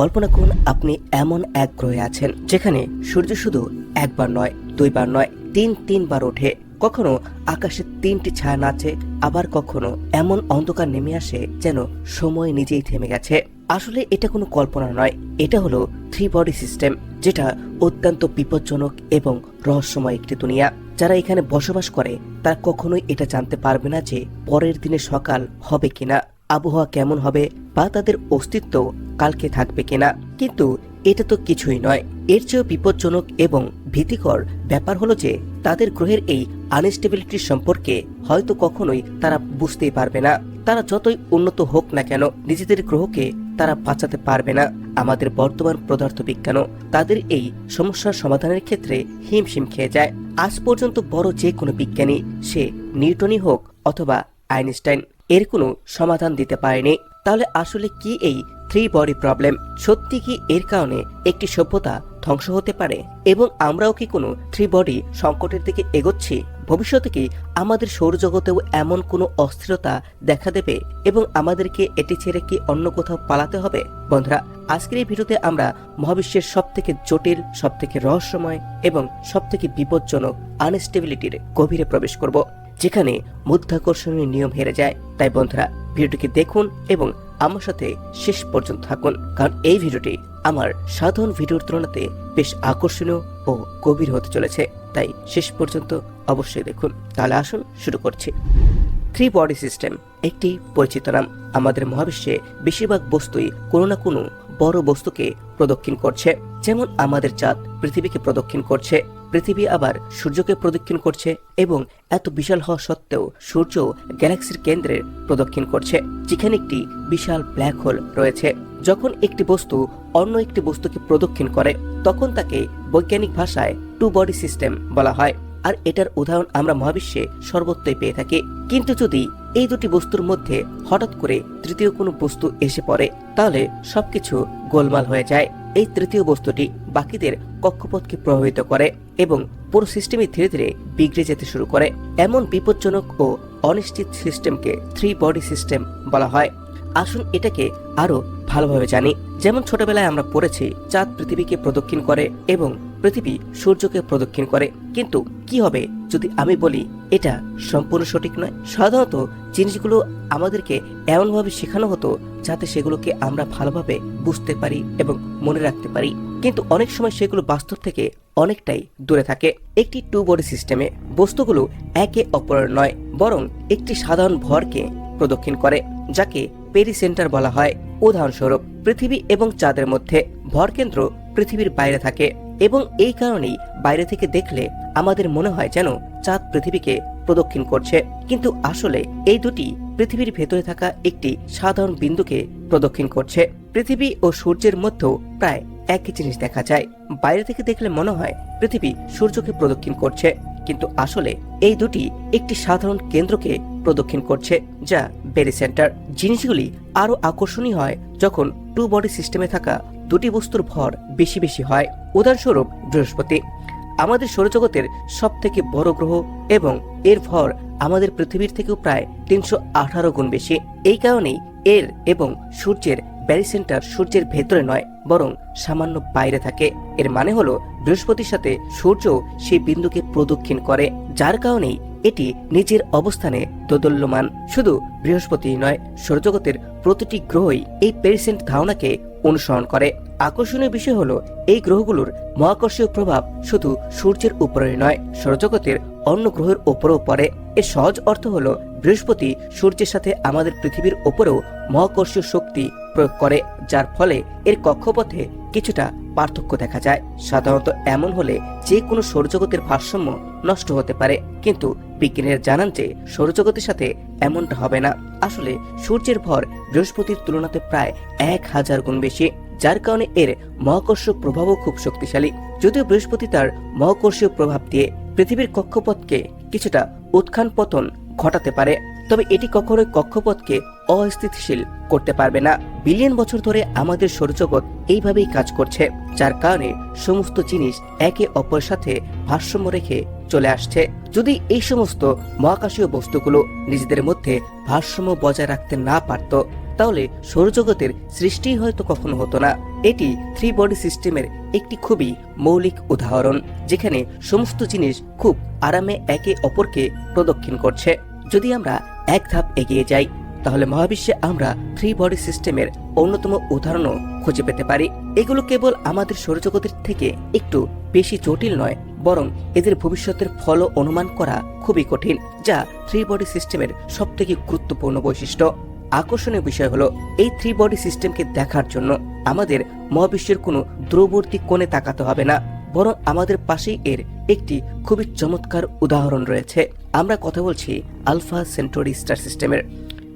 কল্পনা করুন আপনি এমন এক গ্রহে আছেন, যেখানে সূর্য শুধু একবার নয়, দুইবার নয়, তিন, তিনবার ওঠে। কখনো আকাশে তিনটি ছায়া নাচে, আবার কখনো এমন অন্ধকার নেমে আসে যেন সময় নিজেই থেমে গেছে। আসলে এটা কোনো কল্পনা নয়, এটা হলো থ্রি বডি সিস্টেম, যেটা অত্যন্ত বিপজ্জনক এবং রহস্যময় একটি দুনিয়া। যারা এখানে বসবাস করে, তারা কখনোই এটা জানতে পারবে না যে পরের দিনে সকাল হবে কিনা। আবহাওয়া কেমন হবে বা তাদের অস্তিত্ব কালকে থাকবে কিনা? কিন্তু এটা তো কিছুই নয়। এর চেয়েও বিপজ্জনক এবং ভীতিকর ব্যাপার হলো যে তাদের গ্রহের এই আনস্টেবিলিটির সম্পর্কে হয়তো কখনোই তারা বুঝতেই পারবে না। তারা যতই উন্নত হোক না কেন, নিজেদের গ্রহকে তারা বাঁচাতে পারবে না। আমাদের বর্তমান পদার্থ বিজ্ঞানও তাদের এই সমস্যার সমাধানের ক্ষেত্রে হিমশিম খেয়ে যায়। আজ পর্যন্ত বড় যে কোনো বিজ্ঞানী, সে নিউটনই হোক অথবা আইনস্টাইন এর কোনো সমাধান দিতে পারেনি। তাহলে আসলে কি এই থ্রি বডি প্রবলেম সত্যি কি এর কারণে একটি সভ্যতা ধ্বংস হতে পারে? এবং আমরাও কি কোনো থ্রি বডি সংকটের দিকে এগোচ্ছি? ভবিষ্যতে কি আমাদের সৌরজগতেও এমন কোনো অস্থিরতা দেখা দেবে? এবং আমাদেরকে এটি ছেড়ে কি অন্য কোথাও পালাতে হবে? বন্ধুরা, আজকের এই ভিডিওতে আমরা মহাবিশ্বের সব থেকে জটিল সব থেকে রহস্যময় এবং সব থেকে বিপজ্জনক আনস্টেবিলিটির গভীরে প্রবেশ করব। যেখানে মধ্যাকর্ষণের নিয়ম হেরে যায়। তাই বন্ধুরা, ভিডিওটিকে দেখুন এবং আমার সাথে শেষ পর্যন্ত থাকুন, কারণ এই ভিডিওটি আমার সাধারণ ভিডিওর তুলনাতে বেশ আকর্ষণীয় ও গভীর হতে চলেছে। তাই শেষ পর্যন্ত অবশ্যই দেখুন। তাহলে আসুন, শুরু করছি। থ্রি বডি সিস্টেম, একটি পরিচিত নাম। আমাদের মহাবিশ্বে বেশিরভাগ বস্তুই কোনো না কোনো বড় বস্তুকে প্রদক্ষিণ করছে। যেমন আমাদের চাঁদ পৃথিবীকে প্রদক্ষিণ করছে। পৃথিবী আবার সূর্যকে প্রদক্ষিণ করছে এবং এত বিশাল হওয়া সত্ত্বেও সূর্য গ্যালাক্সির কেন্দ্রের প্রদক্ষিণ করছে, যেখানে একটি বিশাল ব্ল্যাক হোল রয়েছে। যখন একটি বস্তু অন্য একটি বস্তুকে প্রদক্ষিণ করে, তখন তাকে বৈজ্ঞানিক ভাষায় টু বডি সিস্টেম বলা হয়। আর এটার উদাহরণ আমরা মহাবিশ্বে সর্বত্রই পেয়ে থাকি। কিন্তু যদি এই দুটি বস্তুর মধ্যে হঠাৎ করে তৃতীয় কোনো বস্তু এসে পড়ে, তাহলে সবকিছু গোলমাল হয়ে যায়। এই তৃতীয় বস্তুটি বাকিদের কক্ষপথকে প্রভাবিত করে এবং পুরো সিস্টেমই ধীরে ধীরে বিগড়ে যেতে শুরু করে। এমন বিপজ্জনক ও অনিশ্চিত সিস্টেমকে থ্রি বডি সিস্টেম বলা হয়। আসুন এটাকে আরও ভালোভাবে জানি। যেমন ছোটবেলায় আমরা পড়েছি, চাঁদ পৃথিবীকে প্রদক্ষিণ করে এবং পৃথিবী সূর্যকে প্রদক্ষিণ করে। কিন্তু কি হবে যদি আমি বলি, এটা সম্পূর্ণ সঠিক নয়? সাধারণত জিনিসগুলো আমাদেরকে এমনভাবে শেখানো হতো যাতে সেগুলোকে আমরা ভালোভাবে বুঝতে পারি এবং মনে রাখতে পারি। কিন্তু অনেক সময় সেগুলো বাস্তব থেকে অনেকটাই দূরে থাকে। একটি টু বডি সিস্টেমে বস্তুগুলো একে অপরের নয়, বরং একটি সাধারণ ভরকে প্রদক্ষিণ করে, যাকে পেরিসেন্টার বলা হয়। উদাহরণস্বরূপ, পৃথিবী এবং চাঁদের মধ্যে ভরকেন্দ্র পৃথিবীর বাইরে থাকে এবং এই কারণেই বাইরে থেকে দেখলে আমাদের মনে হয় যেন চাঁদ পৃথিবীকে প্রদক্ষিণ করছে। কিন্তু আসলে এই দুটি পৃথিবীর ভেতরে থাকা একটি সাধারণ বিন্দুকে প্রদক্ষিণ করছে। পৃথিবী ও সূর্যের মধ্যেও প্রায় একই জিনিস দেখা যায়। বাইরে থেকে দেখলে মনে হয় পৃথিবী সূর্যকে প্রদক্ষিণ করছে। কিন্তু আসলে এই দুটি একটি সাধারণ কেন্দ্রকে প্রদক্ষিণ করছে, যা বেরি সেন্টার। জিনিসগুলি আরও আকর্ষণীয় হয় যখন টু বডি সিস্টেমে থাকা দুটি বস্তুর ভর বেশি বেশি হয়। উদাহরণস্বরূপ বৃহস্পতি। আমাদের সৌরজগতের সব থেকে বড় গ্রহ এবং এর ভর আমাদের পৃথিবীর থেকেও প্রায় তিনশো আঠারো গুণ বেশি। এই কারণেই এর এবং সূর্যের ব্যারি সেন্টার সূর্যের ভেতরে নয়, বরং সামান্য বাইরে থাকে। এর মানে হলো বৃহস্পতির সাথে সূর্য সেই বিন্দুকে প্রদক্ষিণ করে, যার কারণেই এটি নিজের অবস্থানে দোদল্যমান। শুধু বৃহস্পতি নয়, সৌরজগতের প্রতিটি গ্রহই এই পেরিসেন্ট ধারণাকে অনুসরণ করে। আকর্ষণীয় বিষয় হলো, এই গ্রহগুলোর মহাকর্ষীয় প্রভাব শুধু সূর্যের উপরে নয়, সৌরজগতের অন্য গ্রহের ওপরেও পড়ে। এর সহজ অর্থ হলো, বৃহস্পতি সূর্যের সাথে আমাদের পৃথিবীর ওপরেও মহাকর্ষীয় শক্তি প্রয়োগ করে, যার ফলে এর কক্ষপথে কিছুটা পার্থক্য দেখা যায়। সাধারণত এমন হলে যে কোনো সৌরজগতের ভারসাম্য নষ্ট হতে পারে। কিন্তু বিজ্ঞানীরা জানান যে, সৌরজগতের সাথে এমনটা হবে না। আসলে সূর্যের ভর বৃহস্পতির তুলনাতে প্রায় এক হাজার গুণ বেশি। যার কারণে এর মহাকর্ষ প্রভাবও খুব শক্তিশালী। যদিও বৃহস্পতি তার মহাকর্ষীয় প্রভাব দিয়ে পৃথিবীর কক্ষপথকে কিছুটা উৎখান পতন ঘটাতে পারে, তবে এটি কখনোই কক্ষপথকে অস্থিতিশীল করতে পারবে না। বিলিয়ন বছর ধরে আমাদের সৌরজগৎ এইভাবেই কাজ করছে, যার কারণে সমস্ত জিনিস একে অপরের সাথে ভারসাম্য রেখে চলে আসছে। যদি এই সমস্ত মহাকাশীয় বস্তুগুলো নিজেদের মধ্যে ভারসাম্য বজায় রাখতে না পারত তাহলে সৌরজগতের সৃষ্টিই হয়তো কখনো হতো না। এটি থ্রি বডি সিস্টেমের একটি খুবই মৌলিক উদাহরণ, যেখানে সমস্ত জিনিস খুব আরামে একে অপরকে প্রদক্ষিণ করছে। যদি আমরা এক ধাপ এগিয়ে যাই, তাহলে মহাবিশ্বে আমরা থ্রি বডি সিস্টেমের অন্যতম উদাহরণও খুঁজে পেতে পারি। এগুলো কেবল আমাদের সৌরজগতের থেকে একটু বেশি জটিল নয়, বরং এদের ভবিষ্যতের ফল অনুমান করা খুবই কঠিন, যা থ্রি বডি সিস্টেমের সবথেকে গুরুত্বপূর্ণ বৈশিষ্ট্য। আকর্ষণীয় বিষয় হলো এই থ্রি বডি সিস্টেমকে দেখার জন্য আমাদের মহাবিশ্বের কোনো দূরবর্তী কোণে তাকাতে হবে না, বরং আমাদের পাশেই এর একটি খুবই চমৎকার উদাহরণ রয়েছে। আমরা কথা বলছি আলফা সেন্টোরি স্টার সিস্টেমের।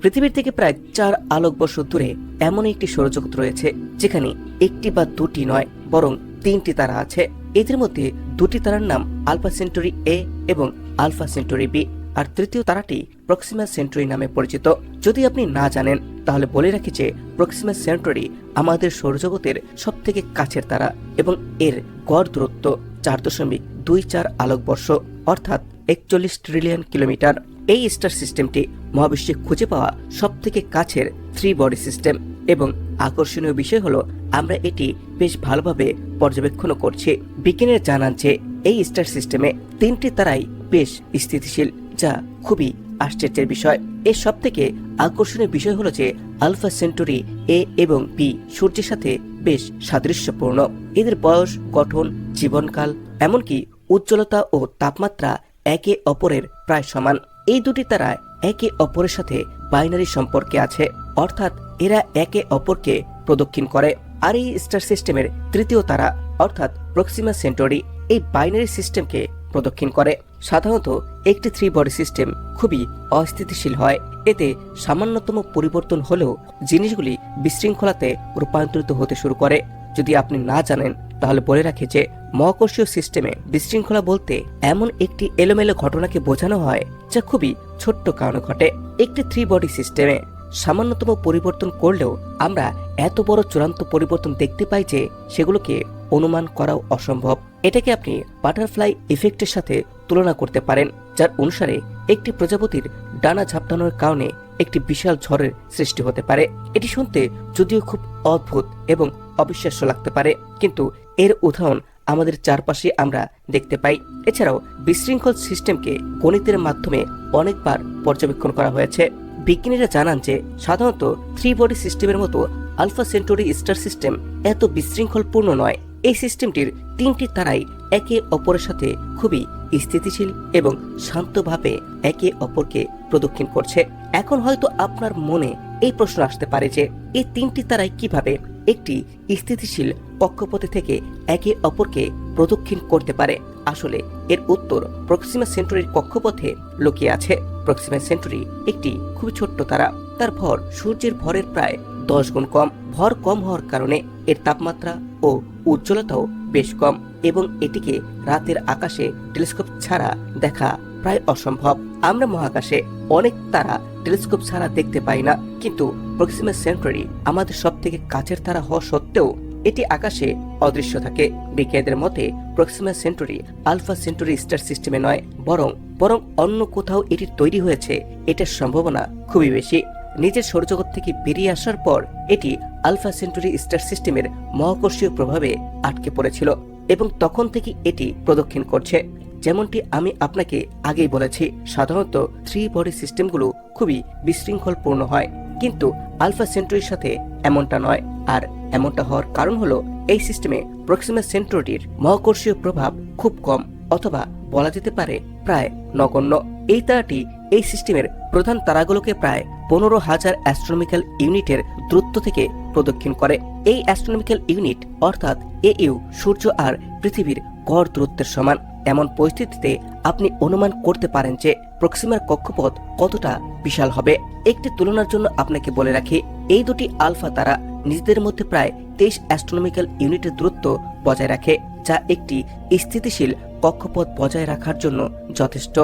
পৃথিবীর থেকে প্রায় চার আলোক আলোকবর্ষ দূরে এমন একটি সৌরজগৎ রয়েছে, যেখানে একটি বা দুটি নয়, বরং তিনটি তারা আছে। এদের মধ্যে দুটি তারার নাম আলফা সেন্টুরি এ এবং আলফা সেন্টুরি বি। আর তৃতীয় তারাটি প্রক্সিমা সেন্টুরি নামে পরিচিত। যদি আপনি না জানেন, তাহলে বলে রাখি যে প্রক্সিমা সেন্টুরি আমাদের সৌরজগতের সব থেকে কাছের তারা এবং এর গড় দূরত্ব চার দশমিক দুই চার আলোকবর্ষ অর্থাৎ একচল্লিশ ট্রিলিয়ন কিলোমিটার। এই স্টার সিস্টেমটি মহাবিশ্বে খুঁজে পাওয়া সব থেকে কাছের থ্রি বডি সিস্টেম এবং আকর্ষণীয় বিষয় হলো আমরা এটি বেশ ভালোভাবে পর্যবেক্ষণ করছি। বিজ্ঞানীরা জানান যে এই স্টার সিস্টেমে তিনটি তারাই বেশ স্থিতিশীল। যা খুবই আশ্চর্যের বিষয়। এর সব থেকে আকর্ষণীয় বিষয় হলো যে আলফা সেন্টুরি এ এবং বি সূর্যের সাথে বেশ সাদৃশ্যপূর্ণ। এদের বয়স, গঠন, জীবনকাল, এমনকি উজ্জ্বলতা ও তাপমাত্রা একে অপরের প্রায় সমান। এই দুটি তারা একে অপরের সাথে বাইনারি সম্পর্কে আছে, অর্থাৎ এরা একে অপরকে প্রদক্ষিণ করে। আর এই স্টার সিস্টেমের তৃতীয় তারা, অর্থাৎ প্রক্সিমা সেন্টরি, এই বাইনারি সিস্টেমকে প্রদক্ষিণ করে। সাধারণত একটি থ্রি বডি সিস্টেম খুবই অস্থিতিশীল হয়। এতে সামান্যতম পরিবর্তন হলেও জিনিসগুলি বিশৃঙ্খলাতে রূপান্তরিত হতে শুরু করে। যদি আপনি না জানেন, তাহলে বলে রাখি যে মহাকর্ষীয় সিস্টেমে বিশৃঙ্খলা বলতে এমন একটি এলোমেলো ঘটনাকে বোঝানো হয় যা খুবই ছোট্ট কারণে ঘটে। একটি থ্রি বডি সিস্টেমে সামান্যতম পরিবর্তন করলেও আমরা এত বড় চূড়ান্ত পরিবর্তন দেখতে পাই যে সেগুলোকে অনুমান করাও অসম্ভব। এটাকে আপনি বাটারফ্লাই ইফেক্টের সাথে তুলনা করতে পারেন, যার অনুসারে একটি প্রজাপতির ডানা ঝাপটানোর কারণে একটি বিশাল ঝড়ের সৃষ্টি হতে পারে। এটি শুনতে যদিও খুব অদ্ভুত এবং অবিশ্বাস্য লাগতে পারে, কিন্তু এর উদাহরণ আমাদের চারপাশে আমরা দেখতে পাই। এছাড়াও বিশৃঙ্খল সিস্টেমকে গণিতের মাধ্যমে অনেকবার পর্যবেক্ষণ করা হয়েছে। বিজ্ঞানীরা জানান যে সাধারণত থ্রি বডি সিস্টেমের মতো আলফা সেন্টরি স্টার সিস্টেম এত বিশৃঙ্খলপূর্ণ নয়। এই সিস্টেমটির তিনটি তারাই একে অপরের সাথে খুবই স্থিতিশীল এবং শান্তভাবে একে অপরকে প্রদক্ষিণ করছে। এখন হয়তো আপনার মনে এই প্রশ্ন আসতে পারে যে, এই তিনটি তারাই কীভাবে একটি স্থিতিশীল কক্ষপথে থেকে একে অপরকে প্রদক্ষিণ করতে পারে? আসলে এর উত্তর প্রক্সিমা সেন্টুরির কক্ষপথে লুকিয়ে আছে। প্রক্সিমা সেন্টুরি একটি খুব ছোট্ট তারা। তার ভর সূর্যের ভরের প্রায় দশ গুণ কম। ভর কম হওয়ার কারণে এর তাপমাত্রা ও উজ্জ্বলতাও বেশ কম এবং এটিকে রাতের আকাশে টেলিস্কোপ ছাড়া দেখা প্রায় অসম্ভব। আমরা মহাকাশে অনেক তারা টেলিস্কোপ ছাড়া দেখতে পাই না, কিন্তু প্রক্সিমা সেন্টুরি আমাদের সব থেকে কাছের তারা হওয়া সত্ত্বেও এটি আকাশে অদৃশ্য থাকে। বিজ্ঞানীদের মতে Proxima Centauri Alpha Centauri star system নয়, বরং বরং অন্য কোথাও এটি তৈরি হয়েছে। এটার সম্ভাবনা খুবই বেশি। নিজের সৌরজগৎ থেকে বেরিয়ে আসার পর এটি আলফা সেন্টুরি স্টার সিস্টেমের মহাকর্ষীয় প্রভাবে আটকে পড়েছিল এবং তখন থেকে এটি প্রদক্ষিণ করছে। যেমনটি আমি আপনাকে আগেই বলেছি, সাধারণত থ্রি বডি সিস্টেমগুলো খুবই বিশৃঙ্খলপূর্ণ হয়, কিন্তু আলফা সেন্টুরির সাথে এমনটা নয়। আর এমনটা হওয়ার কারণ হলো, এই সিস্টেমে প্রক্সিমা সেন্টুরির মহাকর্ষীয় প্রভাব খুব কম, অথবা বলা যেতে পারে প্রায় নগণ্য। এই তারাটি এই সিস্টেমের প্রধান তারাগুলোকে প্রায় পনেরো হাজার অ্যাস্ট্রোনমিক্যাল ইউনিটের দূরত্ব থেকে প্রদক্ষিণ করে। এই অ্যাস্ট্রোনমিক্যাল ইউনিট অর্থাৎ এ ইউ সূর্য আর পৃথিবীর গড় দূরত্বের সমান। এমন পরিস্থিতিতে আপনি অনুমান করতে পারেন যে প্রক্সিমার কক্ষপথ কতটা বিশাল হবে। একটি তুলনার জন্য আপনাকে বলে রাখি, এই দুটি আলফা তারা নিজেদের মধ্যে প্রায় তেইশ অ্যাস্ট্রোনমিক্যাল ইউনিটের দূরত্ব বজায় রাখে, যা একটি স্থিতিশীল কক্ষপথ বজায় রাখার জন্য যথেষ্ট।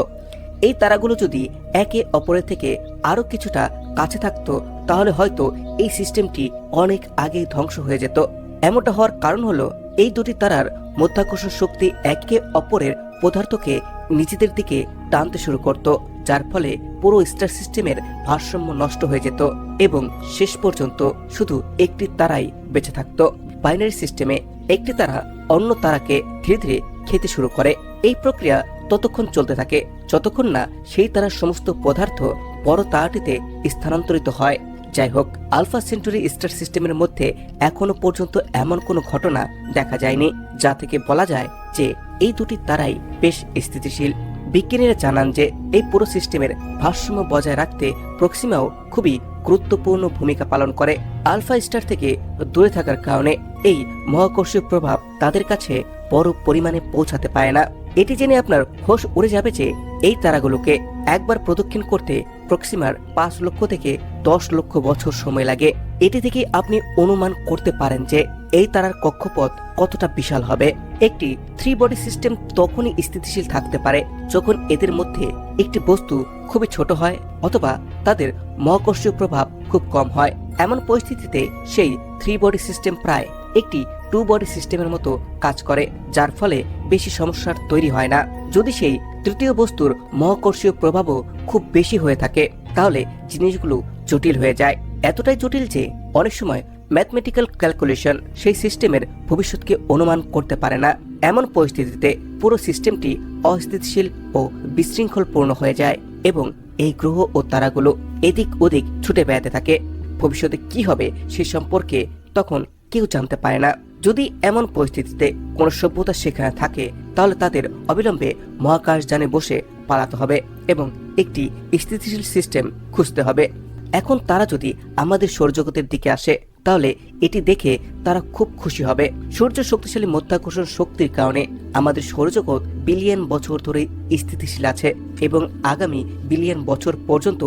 এই তারাগুলো যদি একে অপরের থেকে আরও কিছুটা কাছে থাকতো, তাহলে হয়তো এই সিস্টেমটি অনেক আগে ধ্বংস হয়ে যেত। এমনটা হওয়ার কারণ হলো, এই দুটি তারার মধ্যাকর্ষণ শক্তি একে অপরের পদার্থকে নিজেদের দিকে টানতে শুরু করত, যার ফলে পুরো স্টার সিস্টেমের ভারসাম্য নষ্ট হয়ে যেত এবং শেষ পর্যন্ত শুধু একটি তারাই বেঁচে থাকত। বাইনারি সিস্টেমে একটি তারা অন্য তারাকে ধীরে ধীরে খেতে শুরু করে। এই প্রক্রিয়া ততক্ষণ চলতে থাকে। যতক্ষণ না সেই তারার সমস্ত পদার্থ বড় তারাটিতে স্থানান্তরিত হয়। যাই হোক আলফা সেন্টুরি স্টার সিস্টেমের মধ্যে এখনও পর্যন্ত এমন কোনো ঘটনা দেখা যায়নি, যা থেকে বলা যায় যে এই দুটি তারাই বেশ স্থিতিশীল। বিজ্ঞানীরা জানান যে এই পুরো সিস্টেমের ভারসাম্য বজায় রাখতে প্রক্সিমাও খুবই গুরুত্বপূর্ণ ভূমিকা পালন করে। আলফা স্টার থেকে দূরে থাকার কারণে এই মহাকর্ষীয় প্রভাব তাদের কাছে বড় পরিমাণে পৌঁছাতে পারে না। এটি জেনে আপনার হোশ উড়ে যাবে যে এই তারাগুলোকে একবার প্রদক্ষিণ করতে প্রক্সিমার পাঁচ লক্ষ থেকে দশ লক্ষ বছর সময় লাগে। এটি থেকে আপনি অনুমান করতে পারেন যে এই তারার কক্ষপথ কতটা বিশাল হবে। একটি থ্রি বডি সিস্টেম তখনই স্থিতিশীল থাকতে পারে যখন এদের মধ্যে একটি বস্তু খুবই ছোট হয় অথবা তাদের মহাকর্ষীয় প্রভাব খুব কম হয়। এমন পরিস্থিতিতে সেই থ্রি বডি সিস্টেম প্রায় একটি টু বডি সিস্টেমের মতো কাজ করে, যার ফলে বেশি সমস্যার তৈরি হয় না। যদি সেই তৃতীয় বস্তুর মহাকর্ষীয় প্রভাবও খুব বেশি হয়ে থাকে, তাহলে জিনিসগুলো জটিল হয়ে যায়। এতটাই জটিল যে অনেক সময় ম্যাথমেটিক্যাল ক্যালকুলেশন সেই সিস্টেমের ভবিষ্যৎকে অনুমান করতে পারে না। এমন পরিস্থিতিতে পুরো সিস্টেমটি অস্থিতিশীল ও বিশৃঙ্খলপূর্ণ হয়ে যায় এবং এই গ্রহ ও তারাগুলো এদিক ওদিক ছুটে বেড়াতে থাকে। ভবিষ্যতে কি হবে সে সম্পর্কে তখন কেউ জানতে পারে না। যদি এমন পরিস্থিতিতে কোনো সভ্যতা সেখানে থাকে, তাহলে তাদের অবিলম্বে মহাকাশযানে বসে পালাতে হবে এবং একটি স্থিতিশীল সিস্টেম খুঁজতে হবে। এখন তারা যদি আমাদের সৌরজগতের দিকে আসে, তাহলে এটি দেখে তারা খুব খুশি হবে। সূর্য শক্তিশালী মধ্যাকর্ষণ শক্তির কারণে আমাদের সৌরজগৎ বিলিয়ন বছর ধরে স্থিতিশীল আছে এবং আগামী বিলিয়ন বছর পর্যন্ত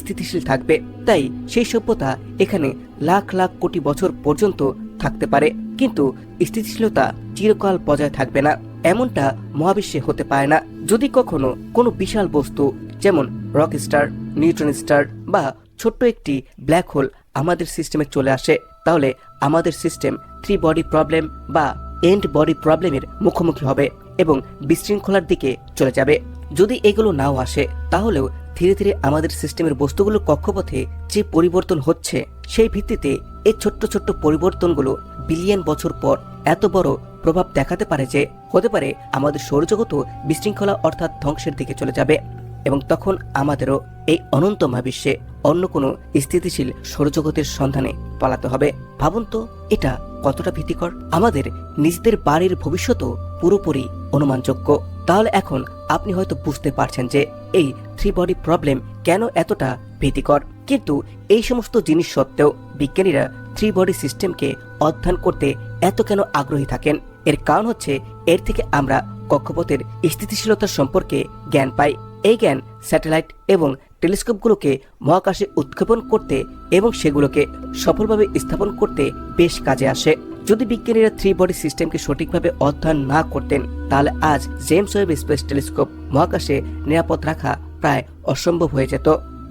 স্থিতিশীল থাকবে। তাই সেই সভ্যতা এখানে লাখ লাখ কোটি বছর পর্যন্ত থাকতে পারে, কিন্তু স্থিতিশীলতা চিরকাল বজায় থাকবে না। এমনটা মহাবিশ্বে হতে পারে না। যদি কখনো কোনো বিশাল বস্তু, যেমন রক স্টার নিউট্রন স্টার বা ছোট্ট একটি ব্ল্যাক হোল আমাদের সিস্টেমে চলে আসে, তাহলে আমাদের সিস্টেম থ্রি বডি প্রবলেম বা এন্ড বডি প্রবলেমের মুখোমুখি হবে এবং বিশৃঙ্খলার দিকে চলে যাবে। যদি এগুলো নাও আসে, তাহলেও ধীরে ধীরে আমাদের সিস্টেমের বস্তুগুলোর কক্ষপথে যে পরিবর্তন হচ্ছে, সেই ভিত্তিতে এই ছোট্ট ছোট্ট পরিবর্তনগুলো বিলিয়ন বছর পর এত বড় প্রভাব দেখাতে পারে যে, হতে পারে আমাদের সৌরজগতও বিশৃঙ্খলা অর্থাৎ ধ্বংসের দিকে চলে যাবে এবং তখন আমাদেরও এই অনন্ত মহাবিশ্বে অন্য কোনো স্থিতিশীল সৌরজগতের সন্ধানে পালাতে হবে। ভাবুন তো, এটা কতটা ভীতিকর? আমাদের নিজেদের বাড়ির ভবিষ্যতও পুরোপুরি অনুমানযোগ্য। তাহলে এখন আপনি হয়তো বুঝতে পারছেন যে এই থ্রি বডি প্রবলেম কেন এতটা ভীতিকর? কিন্তু এই সমস্ত জিনিস সত্ত্বেও বিজ্ঞানীরা থ্রি বডি সিস্টেমকে অধ্যয়ন করতে এত কেন আগ্রহী থাকেন? এর কারণ হচ্ছে এর থেকে আমরা কক্ষপথের স্থিতিশীলতা সম্পর্কে জ্ঞান পাই। এই জ্ঞান স্যাটেলাইট এবং টেলিস্কোপগুলোকে মহাকাশে উৎক্ষেপণ করতে এবং সেগুলোকে সফলভাবে স্থাপন করতে বেশ কাজে আসে। যদি বিজ্ঞানীরা থ্রি বডি সিস্টেমকে সঠিকভাবে অধ্যয়ন না করতেন, তাহলে আজ জেমস ওয়েব স্পেস টেলিস্কোপ মহাকাশে নিরাপদ রাখা প্রায় অসম্ভব হয়ে যেত।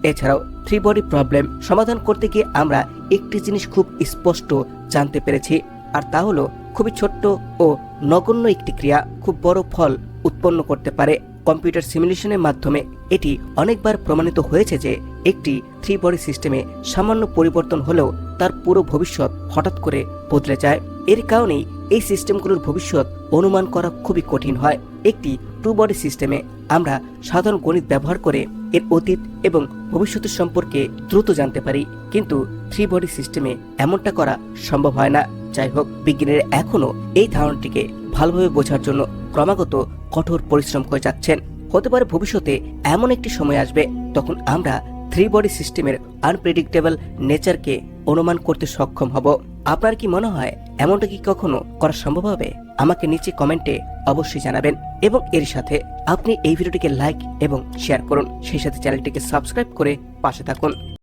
এছাড়াও থ্রি বডি প্রবলেম সমাধান করতে গিয়ে আমরা একটি জিনিস খুব স্পষ্ট জানতে পেরেছি, আর তা হলো খুবই ছোট্ট ও নগণ্য একটি ক্রিয়া, খুব বড় ফল উৎপন্ন করতে পারে। কম্পিউটার সিমুলেশনের মাধ্যমে এটি অনেকবার প্রমাণিত হয়েছে যে একটি থ্রি বডি সিস্টেমে সামান্য পরিবর্তন হলেও তার পুরো ভবিষ্যৎ হঠাৎ করে বদলে যায়। এর কারণেই এই সিস্টেমগুলোর ভবিষ্যৎ অনুমান করা খুবই কঠিন হয়। একটি টু বডি সিস্টেমে আমরা সাধারণ গণিত ব্যবহার করে এর অতীত এবং ভবিষ্যতের সম্পর্কে দ্রুত জানতে পারি, কিন্তু থ্রি বডি সিস্টেমে এমনটা করা সম্ভব হয় না। যাই হোক, বিজ্ঞানীরা এখনও এই ধারণাটিকে ভালোভাবে বোঝার জন্য ক্রমাগত কঠোর পরিশ্রম করে যাচ্ছেন। হতে পারে ভবিষ্যতে এমন একটি সময় আসবে তখন আমরা থ্রি বডি সিস্টেমের আনপ্রেডিক্টেবল নেচারকে অনুমান করতে সক্ষম হব। আপনার কি মনে হয় এমনটা কি কখনো করা সম্ভব হবে? আমাকে নিচে কমেন্টে অবশ্যই জানাবেন এবং এর সাথে আপনি এই ভিডিওটিকে লাইক এবং শেয়ার করুন। সেই সাথে চ্যানেলটিকে সাবস্ক্রাইব করে পাশে থাকুন।